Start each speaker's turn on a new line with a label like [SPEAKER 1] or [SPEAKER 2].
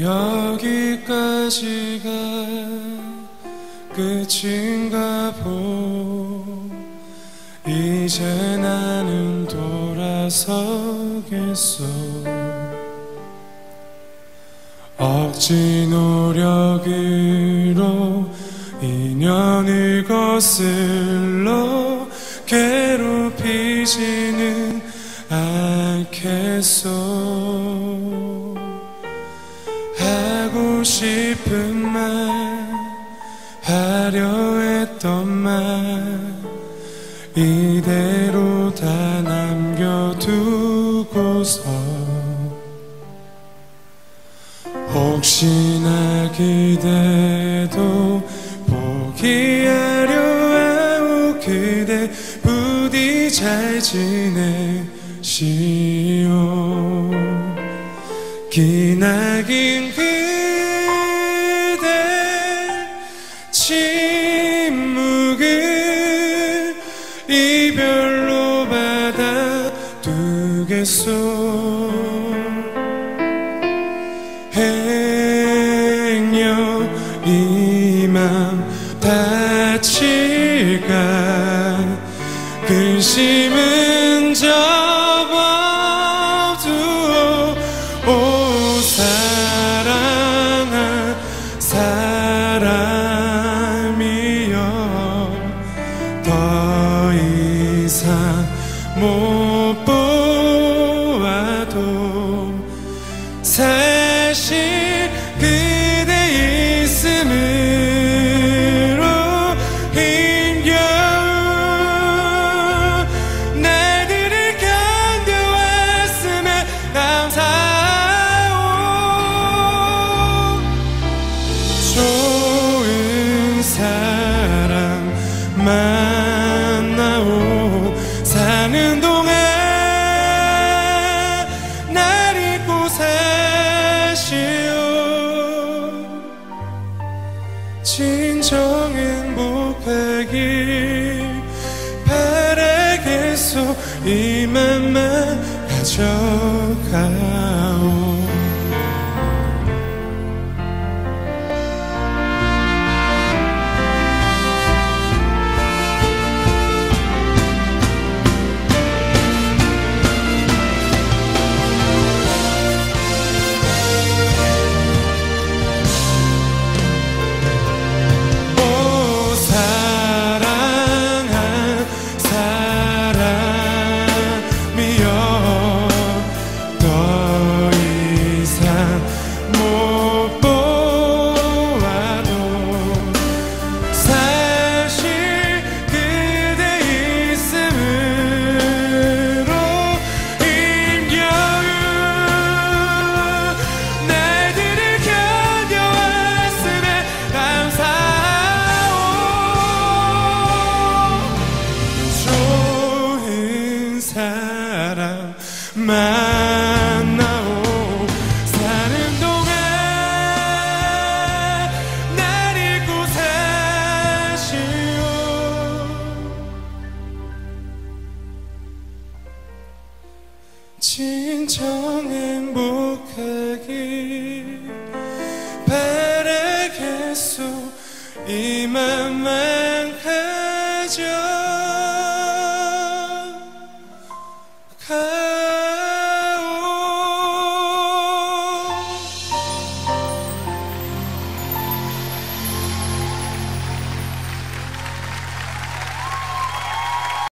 [SPEAKER 1] 여기까지가 끝인가 보. 이제 나는 돌아서겠어 억지 노력으로 인연을 거슬러 괴롭히지는 않겠어 하고 싶은 말 하려 했던 말 이대로 다 남겨두고서 혹시나 그대도 포기하려 하오 그대 부디 잘 지내시오. 기나긴 그 받아두겠소 행여 이맘 다칠까 근심은 접어두어 오 사랑한 사람이여 더 이상 못 보 사 진정 행복하길 바라겠소 이 맘만 가져가 진정 행복하길 바라겠소. 이 맘에